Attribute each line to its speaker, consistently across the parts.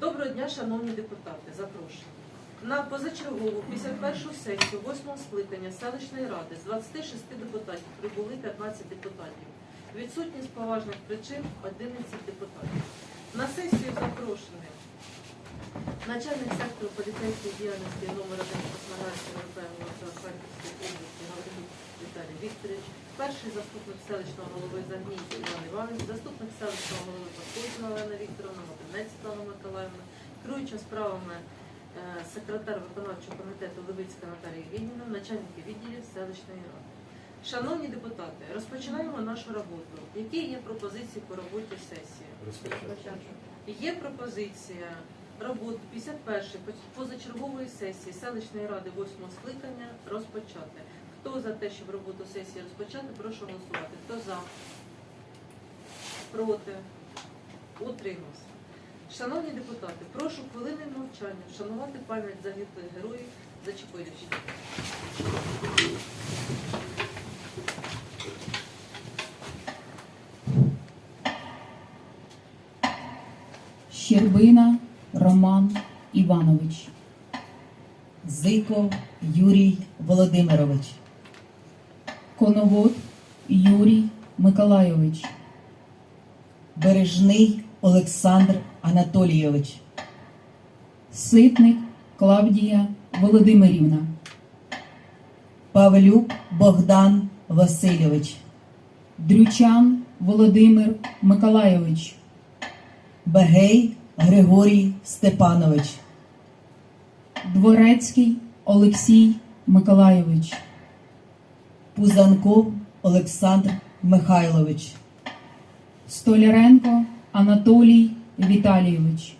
Speaker 1: Доброго дня, шановні депутати. Запрошую. На позачергову 51-шу сесію 8-го скликання селищної ради з 26 депутатів прибули 15 депутатів. Відсутні з поважних причин 11 депутатів. На сесію запрошені начальник сектору поліцейської діяльності номер 1 Краснодарського РПМ Харківської області Гаврилюк Віталій Вікторович, перший заступник селищного голови Загнійський Іван Іванович, заступник селищного голови Паскозіна Олена Вікторовна, Мопинець Світлана Миколаївна, керуюча справами е, секретар виконавчого комітету Левицька Наталія Євгенівна, начальники відділів селищної ради. Шановні депутати, розпочинаємо нашу роботу. Які є пропозиції по роботі сесії? Є пропозиція роботи 51-ї позачергової сесії селищної ради 8-го скликання розпочати. Хто за те, щоб роботу сесії розпочати, прошу голосувати. Хто за? Проти? Утримався. Шановні депутати, прошу хвилини мовчання вшанувати пам'ять загиблих героїв Зачепилівщини.
Speaker 2: Щербина Роман Іванович,
Speaker 3: Зиков Юрій Володимирович,
Speaker 2: Коновод Юрій Миколайович,
Speaker 3: Бережний Олександр Анатолійович,
Speaker 2: Ситник Клавдія Володимирівна,
Speaker 3: Павлюк Богдан Васильович,
Speaker 2: Дрючан Володимир Миколайович,
Speaker 3: Бегей Григорій Степанович,
Speaker 2: Дворецький Олексій Миколайович,
Speaker 3: Пузанков Олександр Михайлович,
Speaker 2: Столяренко Анатолій Віталійович,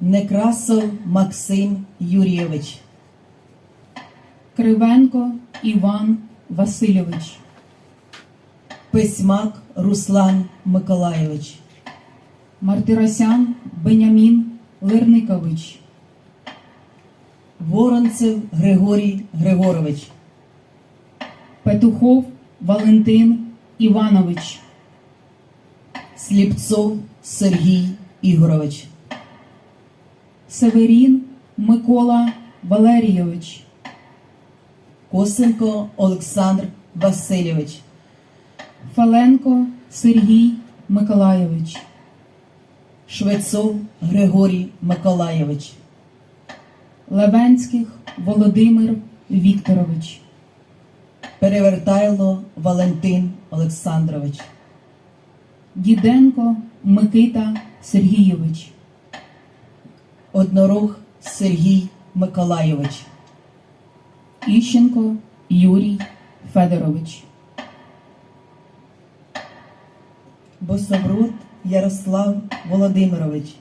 Speaker 3: Некрасов Максим Юрійович,
Speaker 2: Кривенко Іван Васильович,
Speaker 3: Письмак Руслан Миколайович,
Speaker 2: Мартиросян Бенямін Лирникович,
Speaker 3: Воронцев Григорій Григорович,
Speaker 2: Петухов Валентин Іванович,
Speaker 3: Сліпцов Сергій Ігорович,
Speaker 2: Северін Микола Валерійович,
Speaker 3: Косенко Олександр Васильович,
Speaker 2: Фаленко Сергій Миколайович,
Speaker 3: Швецов Григорій Миколайович,
Speaker 2: Левенських Володимир Вікторович,
Speaker 3: Перевертайло Валентин Олександрович,
Speaker 2: Діденко Микита Сергійович,
Speaker 3: Однорух Сергій Миколайович,
Speaker 2: Іщенко Юрій Федорович,
Speaker 3: Бособрод Ярослав Володимирович,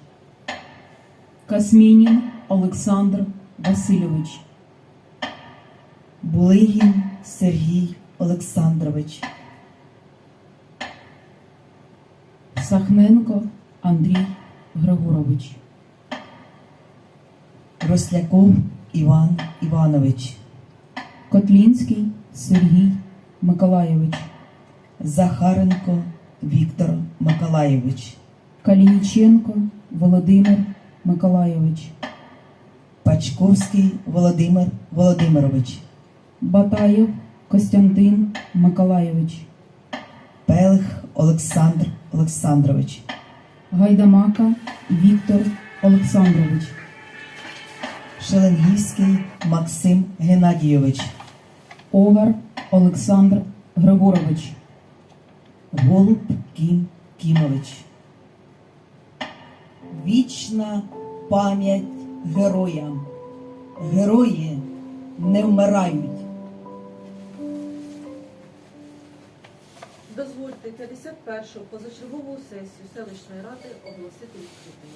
Speaker 2: Касмінін Олександр Васильович,
Speaker 3: Булигін Сергій Олександрович,
Speaker 2: Сахненко Андрій Григорович,
Speaker 3: Росляков Іван Іванович,
Speaker 2: Котлінський Сергій Миколайович,
Speaker 3: Захаренко Віктор Миколайович,
Speaker 2: Калініченко Володимир Миколайович,
Speaker 3: Пачковський Володимир Володимирович,
Speaker 2: Батаєв Костянтин Миколайович,
Speaker 3: Пелих Олександр Олександрович,
Speaker 2: Гайдамака Віктор Олександрович,
Speaker 3: Шеленгівський Максим Геннадійович,
Speaker 2: Овар Олександр Григорович,
Speaker 3: Голуб Кім Кімович. Вічна пам'ять героям. Герої не вмирають.
Speaker 1: Дозвольте 51-го позачергову сесію селищної ради оголосити відкритою.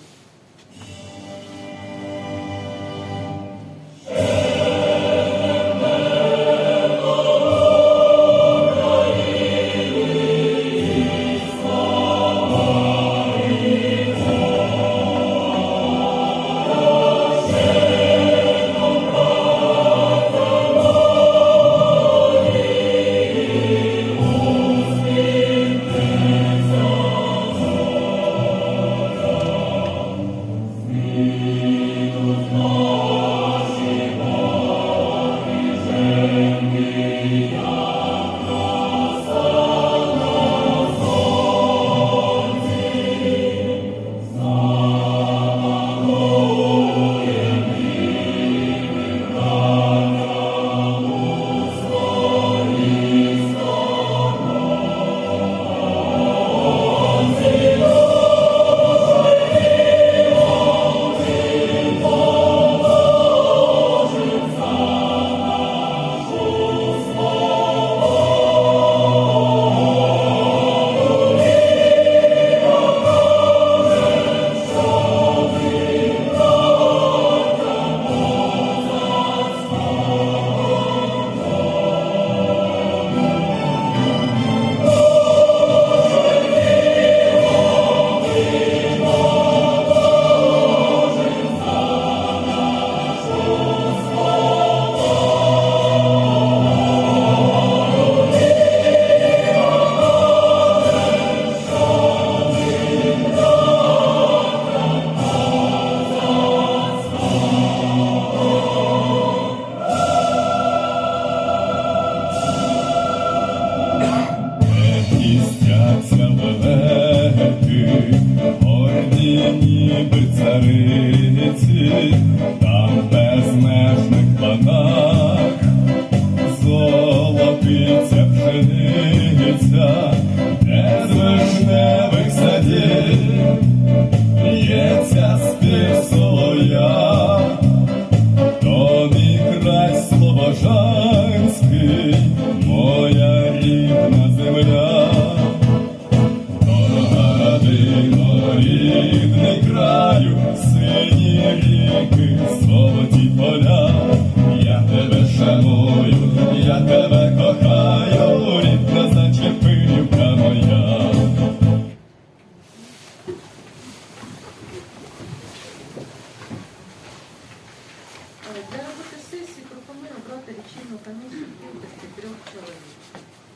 Speaker 1: Лічильну комісію в кількості трьох чоловік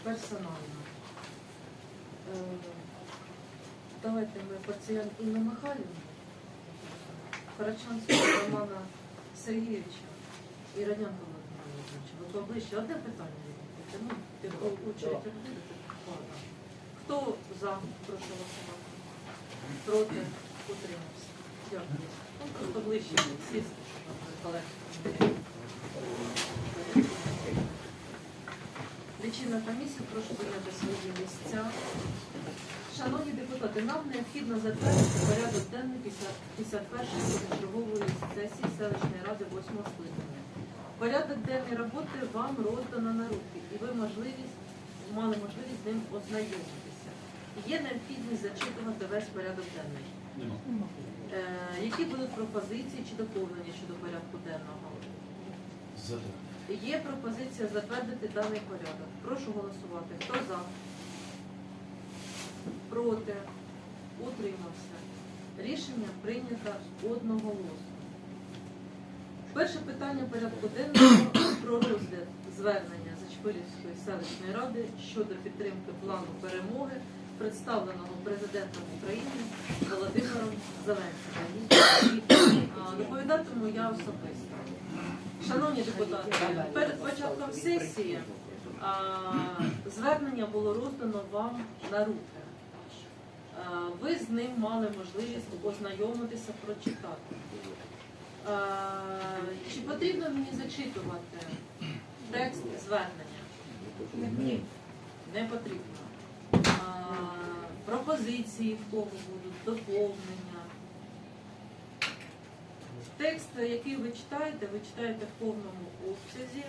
Speaker 1: персонально. Е, Давайте ми Порціян Інну Михайлівну, Карачанського Романа Сергійовича і Радянка Володимировича. Ви поближче одне питання. Ну, ти очередь будете. Хто за? Прошу голосувати. Проти? Утримався. Дякую. Ну, просто ближче сісти, колеги. Лічильна комісія, прошу зайняти свої місця. Шановні депутати, нам необхідно затвердити порядок денний 51-ї чергової сесії селищної ради 8 скликання. Порядок денний роботи вам роздано на руки, і ви можливість, мали можливість з ним ознайомитися. Є необхідність зачитувати весь порядок денний. Е, які будуть пропозиції чи доповнення щодо порядку денного? Є пропозиція затвердити даний порядок. Прошу голосувати. Хто за? Проти? Утримався. Рішення прийнято одноголосно. Перше питання порядку денного про розгляд звернення Зачпилівської селищної ради щодо підтримки плану перемоги, представленого президентом України Володимиром Зеленським. Доповідатиму я особисто. Шановні депутати, перед початком сесії а, звернення було роздано вам на руки. А, Ви з ним мали можливість ознайомитися, прочитати. А, Чи потрібно мені зачитувати текст звернення? Ні, не потрібно. А, Пропозиції в кого будуть, доповнення. Текст, який ви читаєте, ви читаєте в повному обсязі.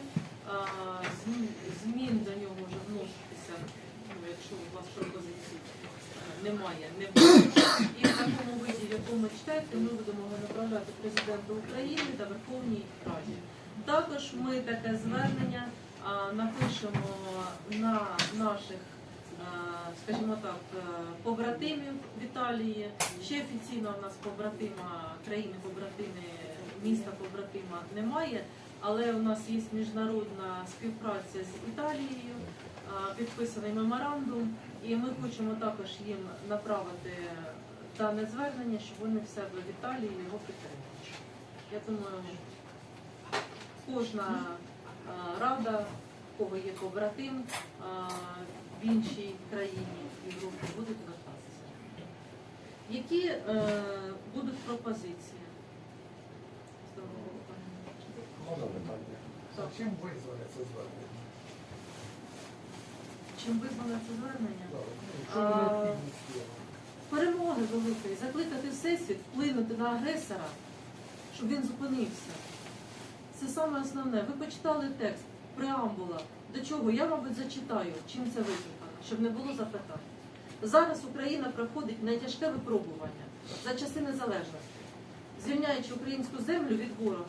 Speaker 1: Змін до нього вже вноситися, ну, якщо у вас пропозицій е, немає, не буде. І в такому виді, в якому читаєте, ми будемо направляти президенту України та Верховній Раді. Також ми таке звернення напишемо на наших, скажімо так, е, побратимів в Італії. Ще офіційно в нас побратима країни, побратими міста побратима немає, але у нас є міжнародна співпраця з Італією, підписаний меморандум, і ми хочемо також їм направити дане звернення, щоб вони в себе в Італії його підтримали. Я думаю, кожна рада, в кого є побратим в іншій країні Європи, будуть звертатися. Які е, будуть пропозиції?
Speaker 4: Можна питання?
Speaker 1: Так.
Speaker 4: Чим визване це звернення?
Speaker 1: Чим визване це звернення? А. Перемоги великої, закликати всесвіт, вплинути на агресора, щоб він зупинився. Це саме основне. Ви почитали текст, преамбула. До чого? Я, мабуть, зачитаю, чим це викликано, щоб не було запитань. Зараз Україна проходить найтяжке випробування за часи незалежності, звільняючи українську землю від ворога,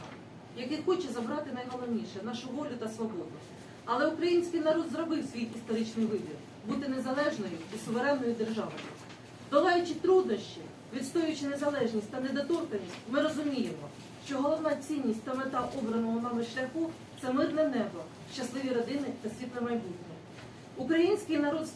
Speaker 1: який хоче забрати найголовніше нашу волю та свободу. Але український народ зробив свій історичний вибір бути незалежною і суверенною державою. Долаючи труднощі, відстоюючи незалежність та недоторканість, ми розуміємо, що головна цінність та мета обраного нами шляху це мирне небо, щасливі родини та світле майбутнє. Український народ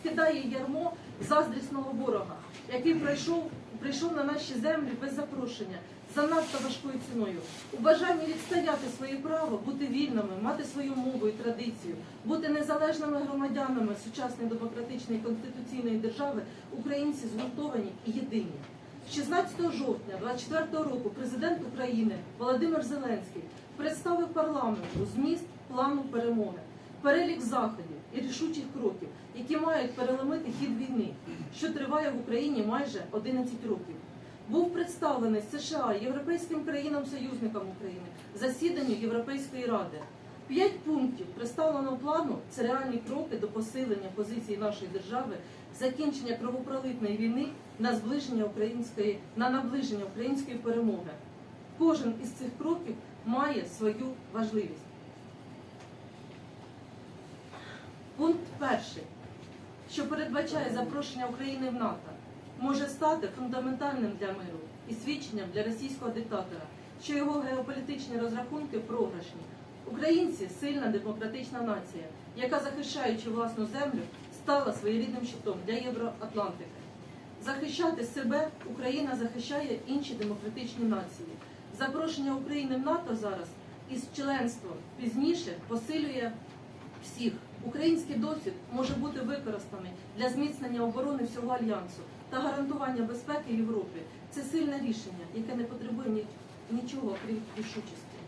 Speaker 1: скидає ярмо заздрісного ворога, який прийшов, прийшов на наші землі без запрошення, занадто важкою ціною. У бажанні відстояти своє право, бути вільними, мати свою мову і традицію, бути незалежними громадянами сучасної демократичної конституційної держави, українці згуртовані і єдині. 16 жовтня 24 року президент України Володимир Зеленський представив парламенту зміст плану перемоги, перелік заходів і рішучих кроків, які мають переломити хід війни, що триває в Україні майже 11 років. Був представлений США європейським країнам-союзникам України засіданню Європейської ради. П'ять пунктів представленого плану це реальні кроки до посилення позиції нашої держави, закінчення кровопролитної війни на зближення української на наближення української перемоги. Кожен із цих кроків має свою важливість. Пункт перший, що передбачає запрошення України в НАТО, може стати фундаментальним для миру і свідченням для російського диктатора, що його геополітичні розрахунки програшні. Українці сильна демократична нація, яка, захищаючи власну землю, стала своєрідним щитом для Євроатлантики. Захищати себе Україна захищає інші демократичні нації. Запрошення України в НАТО зараз із членством пізніше посилює всіх. Український досвід може бути використаний для зміцнення оборони всього альянсу та гарантування безпеки Європі. Це сильне рішення, яке не потребує нічого крім рішучості.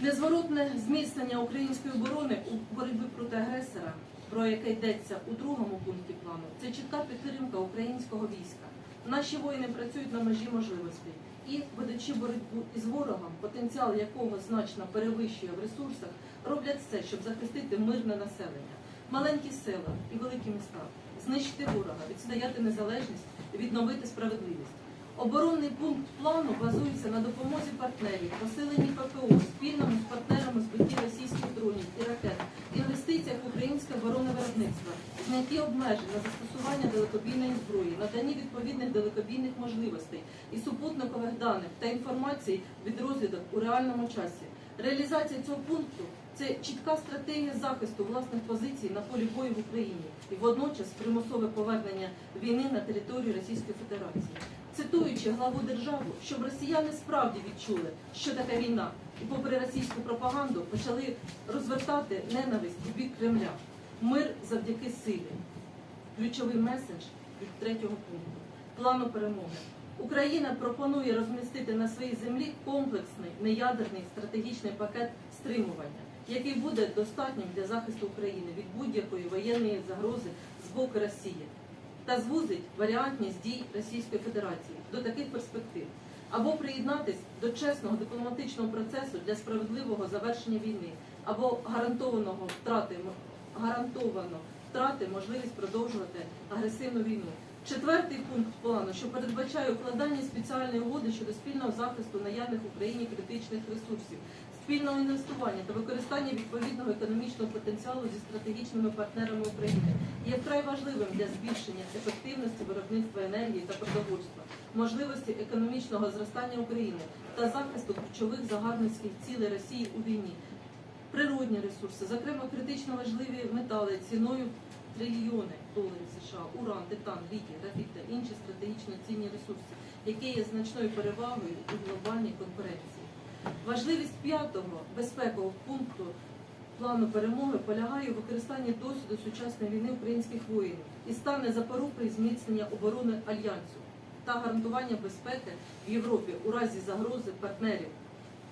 Speaker 1: Незворотне зміцнення української оборони у боротьбі проти агресора, про яке йдеться у другому пункті плану, це чітка підтримка українського війська. Наші воїни працюють на межі можливостей. І, ведучи боротьбу із ворогом, потенціал якого значно перевищує в ресурсах, роблять все, щоб захистити мирне населення, маленькі села і великі міста, знищити ворога, відстояти незалежність, відновити справедливість. Оборонний пункт плану базується на допомозі партнерів, посиленні ППО, спільному з партнерами збитті російських дронів і ракет, інвестиціях в українське оборонне виробництво, знятті обмежень на застосування далекобійної зброї, наданні відповідних далекобійних можливостей і супутникових даних та інформації від розвідок у реальному часі. Реалізація цього пункту це чітка стратегія захисту власних позицій на полі бою в Україні і водночас примусове повернення війни на територію Російської Федерації. Цитуючи главу держави, щоб росіяни справді відчули, що таке війна, і попри російську пропаганду почали розвертати ненависть у бік Кремля. Мир завдяки силі. Ключовий меседж від третього пункту плану перемоги. Україна пропонує розмістити на своїй землі комплексний неядерний стратегічний пакет стримування, який буде достатнім для захисту України від будь-якої воєнної загрози з боку Росії та звузить варіантність дій Російської Федерації до таких перспектив або приєднатись до чесного дипломатичного процесу для справедливого завершення війни, або гарантованого втрати гарантовано втрати можливість продовжувати агресивну війну. Четвертий пункт плану, що передбачає укладання спеціальної угоди щодо спільного захисту наявних в Україні критичних ресурсів, спільного інвестування та використання відповідного економічного потенціалу зі стратегічними партнерами України є вкрай важливим для збільшення ефективності виробництва енергії та продовольства, можливості економічного зростання України та захисту ключових загарбницьких цілей Росії у війні. Природні ресурси, зокрема критично важливі метали ціною трильйони доларів США, уран, титан, літій, графіт та інші стратегічно цінні ресурси, які є значною перевагою у глобальній конкуренції. Важливість п'ятого безпекового пункту плану перемоги полягає у використанні досвіду сучасної війни українських воїнів і стане запорукою зміцнення оборони альянсу та гарантування безпеки в Європі у разі загрози партнерів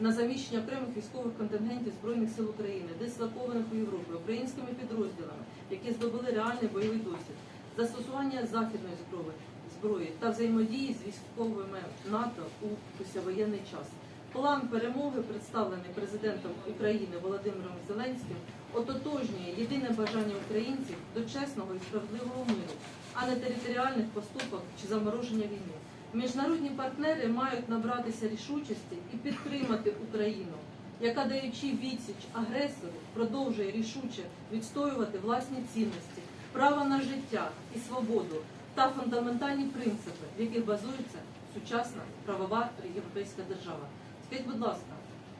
Speaker 1: на заміщення окремих військових контингентів Збройних сил України, дислокованих у Європі, українськими підрозділами, які здобули реальний бойовий досвід, застосування західної зброї, зброї та взаємодії з військовими НАТО у післявоєнний час. План перемоги, представлений президентом України Володимиром Зеленським, ототожнює єдине бажання українців до чесного і справедливого миру, а не територіальних поступок чи замороження війни. Міжнародні партнери мають набратися рішучості і підтримати Україну, яка, даючи відсіч агресору, продовжує рішуче відстоювати власні цінності, право на життя і свободу та фундаментальні принципи, в яких базується сучасна правова європейська держава. Скажіть, будь ласка,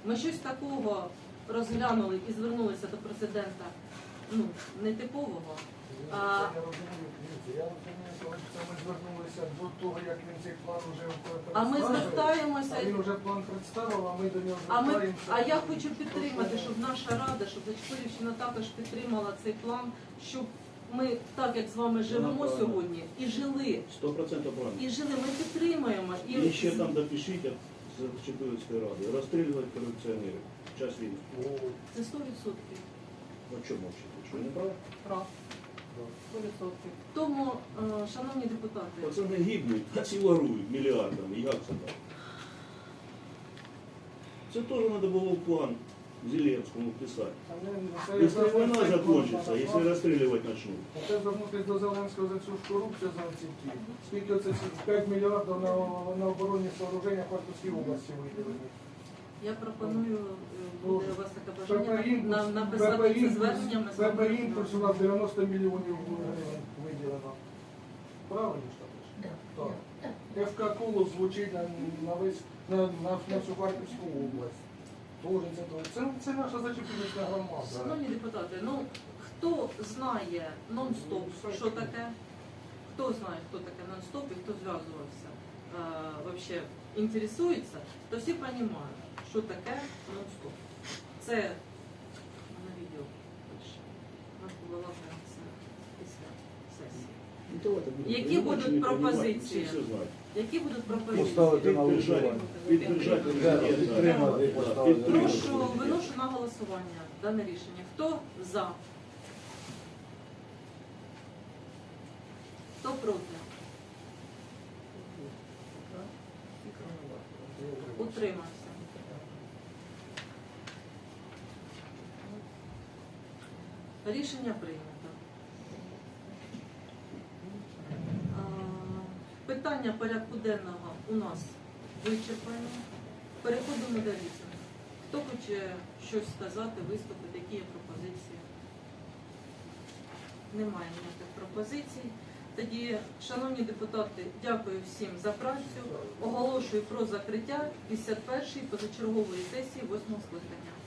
Speaker 1: ми щось такого розглянули і звернулися до президента ну, нетипового.
Speaker 4: Я
Speaker 1: А,
Speaker 4: я розумію, я розумію, що це ми звернулися до того, як він цей план вже
Speaker 1: А ми звертаємося.
Speaker 4: А він вже план представив, а ми до нього
Speaker 1: А ми
Speaker 4: звертаємося.
Speaker 1: а я хочу підтримати, щоб наша рада, щоб Зачепилівщина також підтримала цей план, щоб ми так як з вами живемо
Speaker 5: правильно.
Speaker 1: сьогодні і жили,
Speaker 5: Сто процентов правильно.
Speaker 1: і жили. Ми підтримуємо і
Speaker 5: І ще там допишіть з Чепилицької ради. Розстрілювати корупціонерів. Час війни.
Speaker 1: Це 100%.
Speaker 5: Ну чому мовчите? Що не?
Speaker 1: Прав. 100%. Тому, е, шановні депутати,
Speaker 5: Пацани гибнуть, а ці ворують мільярдами. Як це так? Це теж треба було в план Зеленскому писать.
Speaker 4: А не- це
Speaker 5: Если война
Speaker 4: Зеленський
Speaker 5: закончится,
Speaker 4: должен
Speaker 5: если
Speaker 4: назвати.
Speaker 5: расстреливать начнут.
Speaker 4: Це звернутися до Зеленського за цю ж корупцію за ці ті. Скільки це 5 мільярдів на, на оборонні сооруження Харківській області виділені.
Speaker 1: Я пропоную, е, буде у вас таке бажання написати звернення. ми
Speaker 4: нас 90 мільйонів виділено. Правильно ж так? Так. ФК Колос звучить на, на весь на, на, на всю Харківську область. Тоже це, це, це наша зачепилищна громада.
Speaker 1: Шановні депутати, ну хто знає нон-стоп, що таке? Хто знає, хто таке нон-стоп і хто зв'язувався, е, вообще інтересується, то всі розуміють, що таке нон-стоп. Це на відео це після сесії.
Speaker 5: Будем
Speaker 1: Які будуть пропозиції? Які будуть пропозиції?
Speaker 4: Поставити на голосування. підтримати, поставити.
Speaker 1: Прошу, виношу на голосування дане рішення. Хто за? Хто проти? Рішення прийнято. Питання порядку денного у нас вичерпані. Переходимо до рішення. Хто хоче щось сказати, виступити, які є пропозиції? Немає ніяких пропозицій. Тоді, шановні депутати, дякую всім за працю. Оголошую про закриття 51-ї позачергової сесії 8 скликання.